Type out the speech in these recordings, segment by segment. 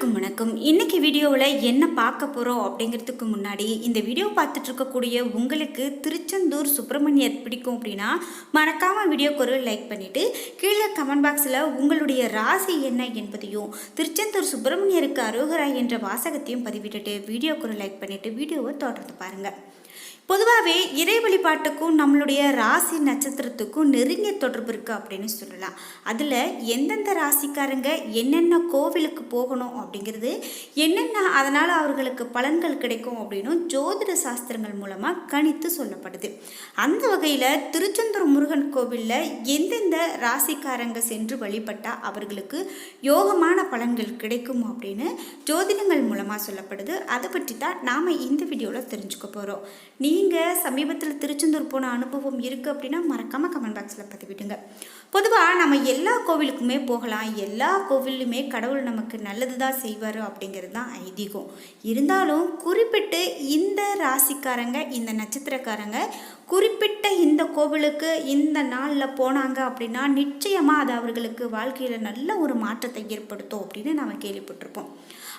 அனைவருக்கும் வணக்கம். இன்னைக்கு வீடியோவில் என்ன பார்க்க போகிறோம் அப்படிங்கிறதுக்கு முன்னாடி இந்த வீடியோ பார்த்துட்டு இருக்கக்கூடிய உங்களுக்கு திருச்செந்தூர் சுப்பிரமணியர் பிடிக்கும் அப்படின்னா மறக்காமல் வீடியோக்கு ஒரு லைக் பண்ணிவிட்டு கீழே கமெண்ட் பாக்ஸில் உங்களுடைய ராசி என்ன என்பதையும் திருச்செந்தூர் சுப்பிரமணியருக்கு அரோகரா என்ற வாசகத்தையும் பதிவிட்டுட்டு வீடியோக்கு ஒரு லைக் பண்ணிவிட்டு வீடியோவை தொடர்ந்து பாருங்கள் பொதுவாகவே இறை வழிபாட்டுக்கும் நம்மளுடைய ராசி நட்சத்திரத்துக்கும் நெருங்கிய தொடர்பு இருக்குது அப்படின்னு சொல்லலாம். அதில் எந்தெந்த ராசிக்காரங்க என்னென்ன கோவிலுக்கு போகணும் அப்படிங்கிறது என்னென்ன அதனால் அவர்களுக்கு பலன்கள் கிடைக்கும் அப்படின்னு ஜோதிட சாஸ்திரங்கள் மூலமாக கணித்து சொல்லப்படுது. அந்த வகையில் திருச்செந்தூர் முருகன் கோவிலில் எந்தெந்த ராசிக்காரங்க சென்று வழிபட்டால் அவர்களுக்கு யோகமான பலன்கள் கிடைக்கும் அப்படின்னு ஜோதிடங்கள் மூலமாக சொல்லப்படுது. அதை பற்றி தான் நாம் இந்த வீடியோவில் தெரிஞ்சுக்க போகிறோம் நீ நீங்கள் சமீபத்தில் திருச்செந்தூர் போன அனுபவம் இருக்குது அப்படின்னா மறக்காமல் கமெண்ட் பாக்ஸில் பதிவிடுங்க. பொதுவாக நம்ம எல்லா கோவிலுக்குமே போகலாம். எல்லா கோவிலுமே கடவுள் நமக்கு நல்லது தான் செய்வார் அப்படிங்கிறது தான் ஐதீகம். இருந்தாலும் குறிப்பிட்டு இந்த ராசிக்காரங்க இந்த நட்சத்திரக்காரங்க குறிப்பிட்ட இந்த கோவிலுக்கு இந்த நாளில் போனாங்க அப்படின்னா நிச்சயமாக அது அவர்களுக்கு வாழ்க்கையில் நல்ல ஒரு மாற்றத்தை ஏற்படுத்தும் அப்படின்னு நாம் கேள்விப்பட்டிருப்போம்.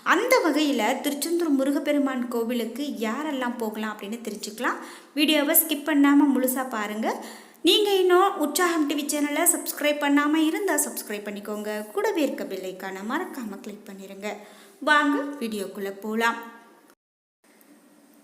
அந்த வகையில் திருச்செந்தூர் முருகப்பெருமான் கோவிலுக்கு யாரெல்லாம் போகலாம் அப்படின்னு தெரிஞ்சுக்கலாம். வீடியோவை ஸ்கிப் பண்ணாமல் முழுசாக பாருங்கள் நீங்கள் இன்னும் உற்சாகம் டிவி சேனலை சப்ஸ்கிரைப் பண்ணாமல் இருந்தால் சப்ஸ்கிரைப் பண்ணிக்கோங்க. கூடவே இருக்க பில்லைக்கான மறக்காமல் கிளிக் பண்ணிடுங்க வாங்க வீடியோக்குள்ளே போகலாம்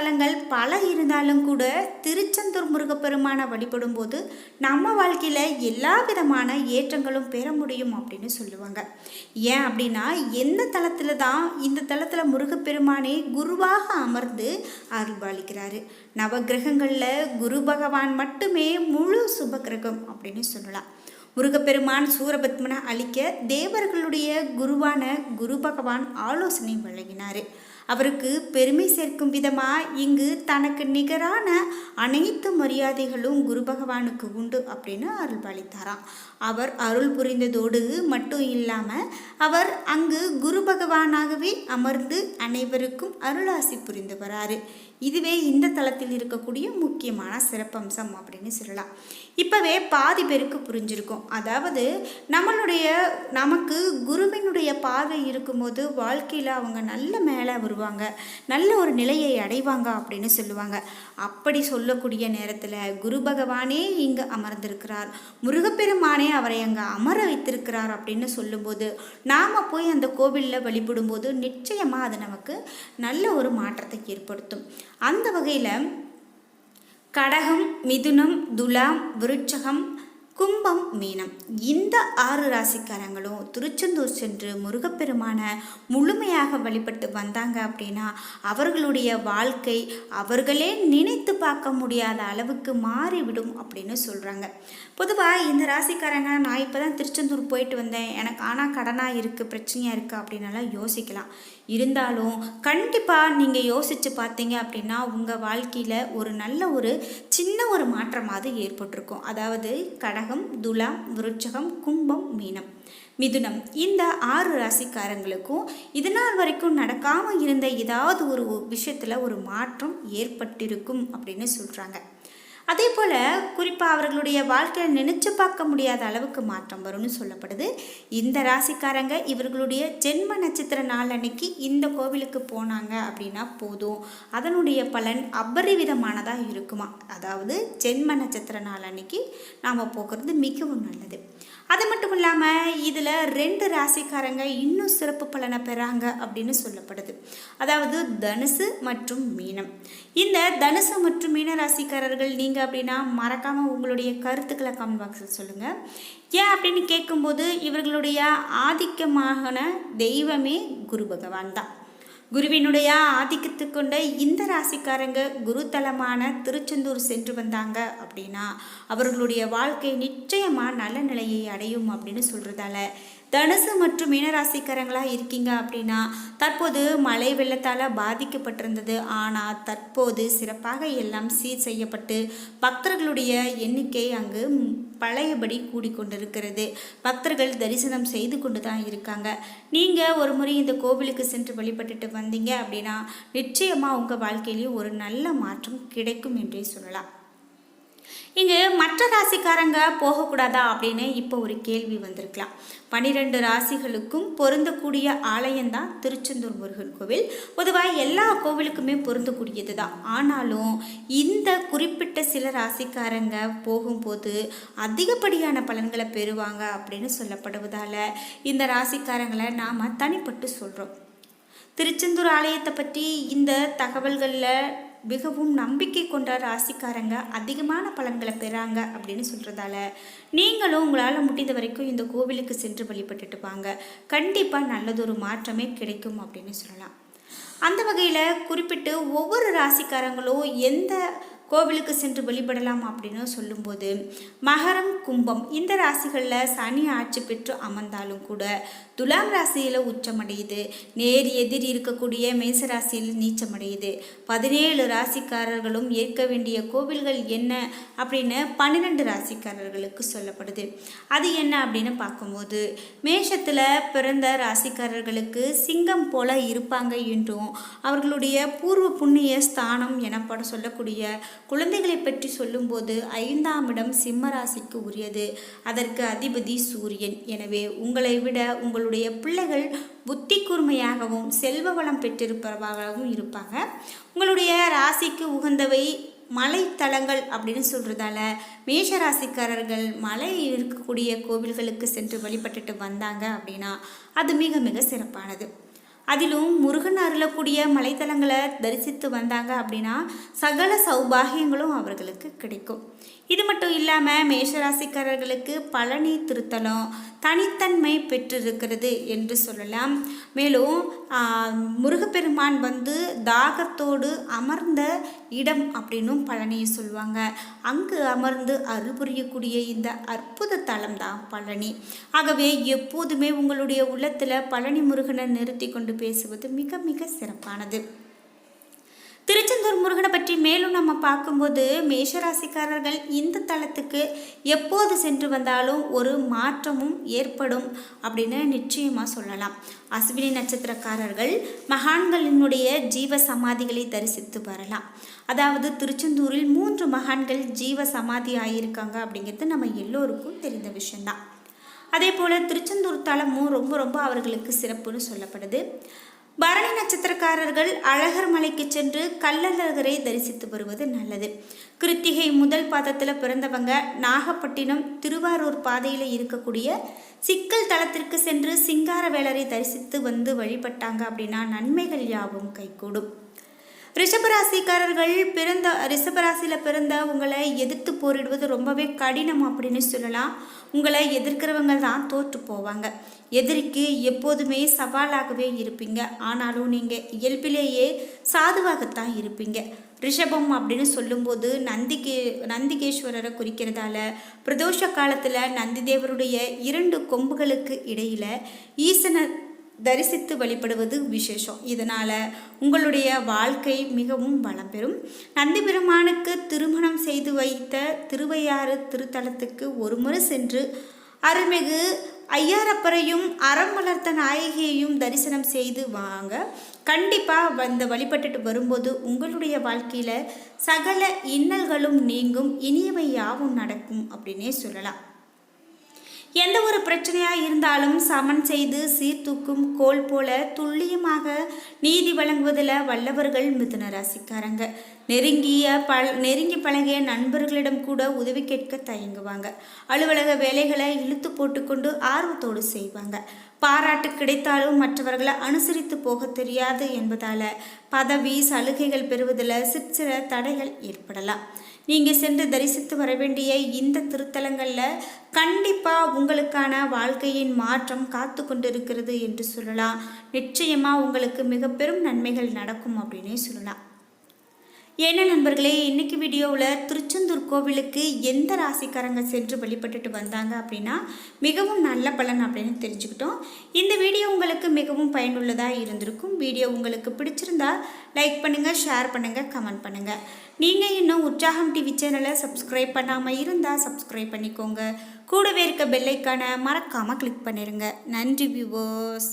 தலங்கள் பல இருந்தாலும் கூட திருச்செந்தூர் முருகப்பெருமானை வழிபடும் போது நம்ம வாழ்க்கையில் எல்லா விதமான ஏற்றங்களும் பெற முடியும் அப்படின்னு சொல்லுவாங்க. ஏன் அப்படின்னா எந்த தளத்தில் தான் இந்த தலத்தில் முருகப்பெருமானே குருவாக அமர்ந்து அருள்பாலிக்கிறாரு. நவகிரகங்களில் குரு பகவான் மட்டுமே முழு சுபகிரகம் அப்படின்னு சொல்லலாம். முருகப்பெருமான் சூரபத்மனை அழிக்க தேவர்களுடைய குருவான குரு பகவான் ஆலோசனை வழங்கினார். அவருக்கு பெருமை சேர்க்கும் விதமாக இங்கு தனக்கு நிகரான அனைத்து மரியாதைகளும் குரு பகவானுக்கு உண்டு அப்படின்னு அருள் பாலித்தாராம் அவர் அருள் புரிந்ததோடு மட்டும் இல்லாமல் அவர் அங்கு குரு பகவானாகவே அமர்ந்து அனைவருக்கும் அருளாசி புரிந்து வராரு. இதுவே இந்த தளத்தில் இருக்கக்கூடிய முக்கியமான சிறப்பம்சம் அப்படின்னு சொல்லலாம். இப்போவே பாதி பேருக்கு புரிஞ்சிருக்கும். அதாவது நம்மளுடைய நமக்கு குருவினுடைய பார்வை இருக்கும்போது வாழ்க்கையில் அவங்க நல்ல மேலே வருவாங்க. நல்ல ஒரு நிலையை அடைவாங்க அப்படின்னு சொல்லுவாங்க. அப்படி சொல்லக்கூடிய நேரத்தில் குரு பகவானே இங்கு அமர்ந்திருக்கிறார். முருகப்பெருமானே அவரை அங்கே அமர வைத்திருக்கிறார் அப்படின்னு சொல்லும்போது நாம் போய் அந்த கோவிலில் வழிபடும்போது நிச்சயமாக அது நமக்கு நல்ல ஒரு மாற்றத்தை ஏற்படுத்தும். அந்த வகையில் கடகம் மிதுனம் துலாம் விருட்சகம் கும்பம் மீனம். இந்த ஆறு ராசிக்காரங்களும் திருச்செந்தூர் சென்று முருகப்பெருமான முழுமையாக வழிபட்டு வந்தாங்க அப்படின்னா அவர்களுடைய வாழ்க்கை அவர்களே நினைத்து பார்க்க முடியாத அளவுக்கு மாறிவிடும் அப்படின்னு சொல்கிறாங்க பொதுவாக இந்த ராசிக்காரங்க நான் இப்போ தான் திருச்செந்தூர் போயிட்டு வந்தேன். எனக்கு ஆனால் கடனாக இருக்குது பிரச்சனையாக இருக்குது அப்படின்னலாம் யோசிக்கலாம். இருந்தாலும் கண்டிப்பாக நீங்கள் யோசித்து பார்த்தீங்க அப்படின்னா உங்கள் வாழ்க்கையில் ஒரு நல்ல ஒரு சின்ன ஒரு மாற்றமாவது ஏற்பட்டிருக்கும். அதாவது கடகம் துலாம் விருட்சகம் கும்பம் மீனம் மிதுனம். இந்த ஆறு ராசிக்காரங்களுக்கும் இது நாள் வரைக்கும் நடக்காமல் இருந்த ஏதாவது ஒரு விஷயத்தில் ஒரு மாற்றம் ஏற்பட்டிருக்கும் அப்படின்னு சொல்கிறாங்க அதே போல் குறிப்பாக அவர்களுடைய வாழ்க்கையில் நினச்சி பார்க்க முடியாத அளவுக்கு மாற்றம் வரும்னு சொல்லப்படுது. இந்த ராசிக்காரங்க இவர்களுடைய ஜென்ம நட்சத்திர நாள் அன்னைக்கு இந்த கோவிலுக்கு போனாங்க அப்படின்னா போதும். அதனுடைய பலன் அபரிவிதமானதாக இருக்குமா? அதாவது ஜென்ம நட்சத்திர நாள் அன்னைக்கு நாம் போகிறது மிகவும் நல்லது. அது மட்டும் இல்லாமல் இதில் ரெண்டு ராசிக்காரங்க இன்னும் சிறப்பு பலனை பெறாங்க அப்படின்னு சொல்லப்படுது. அதாவது தனுசு மற்றும் மீனம். இந்த தனுசு மற்றும் மீன ராசிக்காரர்கள் நீங்கள் அப்படின்னா மறக்காமல் உங்களுடைய கருத்துக்களை கமெண்ட் பாக்ஸில் சொல்லுங்கள் ஏன் அப்படின்னு கேட்கும்போது இவர்களுடைய ஆதிக்கமான தெய்வமே குரு பகவான் தான். குருவினுடைய ஆதிக்கத்து கொண்ட இந்த ராசிக்காரங்க குருத்தலமான திருச்செந்தூர் சென்று வந்தாங்க அப்படின்னா அவர்களுடைய வாழ்க்கை நிச்சயமாக நல்ல நிலையை அடையும் அப்படின்னு சொல்கிறதால தனுசு மற்றும் மீனராசிக்காரங்களாக இருக்கீங்க அப்படின்னா தற்போது மழை வெள்ளத்தால் பாதிக்கப்பட்டிருந்தது. ஆனால் தற்போது சிறப்பாக எல்லாம் சீர் செய்யப்பட்டு பக்தர்களுடைய எண்ணிக்கை அங்கு பழையபடி கூடிக்கொண்டிருக்கிறது. பக்தர்கள் தரிசனம் செய்து கொண்டு தான் இருக்காங்க. நீங்கள் ஒரு முறை இந்த கோவிலுக்கு சென்று வழிபட்டுட்டு வந்தீங்க அப்படின்னா நிச்சயமாக உங்கள் வாழ்க்கையிலேயும் ஒரு நல்ல மாற்றம் கிடைக்கும் என்றே சொல்லலாம். இங்கு மற்ற ராசிக்காரங்க போகக்கூடாதா அப்படின்னு இப்போ ஒரு கேள்வி வந்திருக்கலாம். பனிரெண்டு ராசிகளுக்கும் பொருந்தக்கூடிய ஆலயம்தான் திருச்செந்தூர் முருகன் கோவில். பொதுவாக எல்லா கோவிலுக்குமே பொருந்தக்கூடியது தான் ஆனாலும் இந்த குறிப்பிட்ட சில ராசிக்காரங்க போகும்போது அதிகப்படியான பலன்களை பெறுவாங்க அப்படின்னு சொல்லப்படுவதால் இந்த ராசிக்காரங்களை நாம் தனிப்பட்டு சொல்கிறோம் திருச்செந்தூர் ஆலயத்தை பற்றி இந்த தகவல்களில் மிகவும் நம்பிக்கை கொண்ட ராசிக்காரங்க அதிகமான பலன்களை பெறாங்க அப்படின்னு சொல்கிறதால நீங்களும் உங்களால் முடிந்த வரைக்கும் இந்த கோவிலுக்கு சென்று வழிபட்டுட்டு வாங்க. கண்டிப்பாக நல்லதொரு மாற்றமே கிடைக்கும் அப்படின்னு சொல்லலாம். அந்த வகையில் குறிப்பிட்டு ஒவ்வொரு ராசிக்காரங்களும் எந்த கோவிலுக்கு சென்று வழிபடலாம் அப்படின்னு சொல்லும்போது மகரம் கும்பம் இந்த ராசிகளில் சனி ஆட்சி பெற்று அமர்ந்தாலும் கூட துலாம் ராசியில் உச்சமடையுது. நேர் எதிர் இருக்கக்கூடிய மேச ராசியில் நீச்சமடையுது. பதினேழு ராசிக்காரர்களும் ஏற்க வேண்டிய கோவில்கள் என்ன அப்படின்னு பன்னிரெண்டு ராசிக்காரர்களுக்கு சொல்லப்படுது. அது என்ன அப்படின்னு பார்க்கும்போது மேஷத்தில் பிறந்த ராசிக்காரர்களுக்கு சிங்கம் போல இருப்பாங்க என்றும் அவர்களுடைய பூர்வ புண்ணிய ஸ்தானம் எனப்பட சொல்லக்கூடிய குழந்தைகளை பற்றி சொல்லும்போது ஐந்தாம் இடம் சிம்ம ராசிக்கு உரியது. அதற்கு அதிபதி சூரியன். எனவே உங்களை விட உங்களுடைய பிள்ளைகள் புத்தி கூர்மையாகவும் செல்வ வளம் பெற்றிருப்பவர்களாகவும் இருப்பாங்க. உங்களுடைய ராசிக்கு உகந்தவை மலைத்தலங்கள் அப்படின்னு சொல்கிறதால மேஷ ராசிக்காரர்கள் மலை இருக்கக்கூடிய கோவில்களுக்கு சென்று வழிபட்டுட்டு வந்தாங்க அப்படின்னா அது மிக மிக சிறப்பானது. அதிலும் முருகன் அருளக்கூடிய மலைத்தலங்களை தரிசித்து வந்தாங்க அப்படின்னா சகல சௌபாகியங்களும் அவர்களுக்கு கிடைக்கும். இது மட்டும் இல்லாமல் மேஷராசிக்காரர்களுக்கு பழனி திருத்தலம் தனித்தன்மை பெற்றிருக்கிறது என்று சொல்லலாம். மேலும் முருகப்பெருமான் வந்து தாகத்தோடு அமர்ந்த இடம் அப்படின்னும் பழனியை சொல்லுவாங்க. அங்கு அமர்ந்து அருள் புரியக்கூடிய இந்த அற்புத தலம் தான் பழனி. ஆகவே எப்போதுமே உங்களுடைய உள்ளத்தில் பழனி முருகனை நிறுத்தி கொண்டு பேசுவது மிக மிக சிறப்பானது. திருச்செந்தூர் முருகனை பற்றி மேலும் நம்ம பார்க்கும்போது மேஷராசிக்காரர்கள் இந்த தளத்துக்கு எப்போது சென்று வந்தாலும் ஒரு மாற்றமும் ஏற்படும் அப்படின்னு நிச்சயமாக சொல்லலாம். அஸ்வினி நட்சத்திரக்காரர்கள் மகான்களினுடைய ஜீவ சமாதிகளை தரிசித்து வரலாம். அதாவது திருச்செந்தூரில் மூன்று மகான்கள் ஜீவ சமாதி ஆகியிருக்காங்க அப்படிங்கிறது நம்ம எல்லோருக்கும் தெரிந்த விஷயந்தான் அதே போல் திருச்செந்தூர் தலமும் ரொம்ப ரொம்ப அவர்களுக்கு சிறப்புன்னு சொல்லப்படுது. பரணி நட்சத்திரக்காரர்கள் அழகர் மலைக்கு சென்று கள்ளழகரை தரிசித்து வருவது நல்லது. கிருத்திகை முதல் பாதத்தில் பிறந்தவங்க நாகப்பட்டினம் திருவாரூர் பாதையில் இருக்கக்கூடிய சிக்கல் தளத்திற்கு சென்று சிங்கார வேலரை தரிசித்து வந்து வழிபட்டாங்க அப்படின்னா நன்மைகள் யாவும் கைகூடும். ரிஷபராசிக்காரர்கள் பிறந்த ரிஷபராசியில் பிறந்த உங்களை எதிர்த்து போரிடுவது ரொம்பவே கடினம் அப்படின்னு சொல்லலாம். உங்களை எதிர்க்கிறவங்க தான் தோற்று போவாங்க. எதிரிக்கு எப்போதுமே சவாலாகவே இருப்பீங்க. ஆனாலும் நீங்கள் இயல்பிலேயே சாதுவாகத்தான் இருப்பீங்க. ரிஷபம் அப்படின்னு சொல்லும்போது நந்திகே நந்திகேஸ்வரரை குறிக்கிறதால பிரதோஷ காலத்தில் நந்திதேவருடைய இரண்டு கொம்புகளுக்கு இடையில் ஈசனை தரிசித்து வழிபடுவது விசேஷம். இதனால் உங்களுடைய வாழ்க்கை மிகவும் வளம் பெறும். நந்தி பெருமானுக்கு திருமணம் செய்து வைத்த திருவையாறு திருத்தலத்துக்கு ஒரு முறை சென்று அருள்மிகு ஐயாரப்பரையும் அறம் வளர்த்த நாயகியையும் தரிசனம் செய்து வாங்க. கண்டிப்பாக வந்து வழிபட்டுட்டு வரும்போது உங்களுடைய வாழ்க்கையில் சகல இன்னல்களும் நீங்கும். இனியவை யாவும் நடக்கும் அப்படின்னே சொல்லலாம். எந்த ஒரு பிரச்சனையாக இருந்தாலும் சமன் செய்து சீர்தூக்கும் கோல் போல துல்லியமாக நீதி வழங்குவதில் வல்லவர்கள் மிதுன ராசிக்காரங்க நெருங்கிய பல் நெருங்கி பழகிய நண்பர்களிடம் கூட உதவி கேட்க தயங்குவாங்க. அலுவலக வேலைகளை இழுத்து போட்டுக்கொண்டு ஆர்வத்தோடு செய்வாங்க. பாராட்டு கிடைத்தாலும் மற்றவர்களை அனுசரித்து போக தெரியாது என்பதால் பதவி சலுகைகள் பெறுவதில் சிற்சில தடைகள் ஏற்படலாம். நீங்கள் சென்று தரிசித்து வர வேண்டிய இந்த திருத்தலங்களில் கண்டிப்பாக உங்களுக்கான வாழ்க்கையின் மாற்றம் காத்து கொண்டிருக்கிறது என்று சொல்லலாம். நிச்சயமாக உங்களுக்கு மிக பெரும் நன்மைகள் நடக்கும் அப்படின்னே சொல்லலாம். என்ன நண்பர்களே இன்னைக்கு வீடியோவில் திருச்செந்தூர் கோவிலுக்கு எந்த ராசிக்காரங்க சென்று வழிபட்டுட்டு வந்தாங்க அப்படின்னா மிகவும் நல்ல பலன் அப்படின்னு தெரிஞ்சுக்கிட்டோம். இந்த வீடியோ உங்களுக்கு மிகவும் பயனுள்ளதாக இருந்திருக்கும். வீடியோ உங்களுக்கு பிடிச்சிருந்தா லைக் பண்ணுங்கள் ஷேர் பண்ணுங்கள் கமெண்ட் பண்ணுங்கள் நீங்கள் இன்னும் உற்சாகம் டிவி சேனலை சப்ஸ்கிரைப் பண்ணாமல் இருந்தால் சப்ஸ்கிரைப் பண்ணிக்கோங்க. கூடவே இருக்க பெல்லைக்கான மறக்காமல் கிளிக் பண்ணிடுங்க நன்றி வியூவர்ஸ்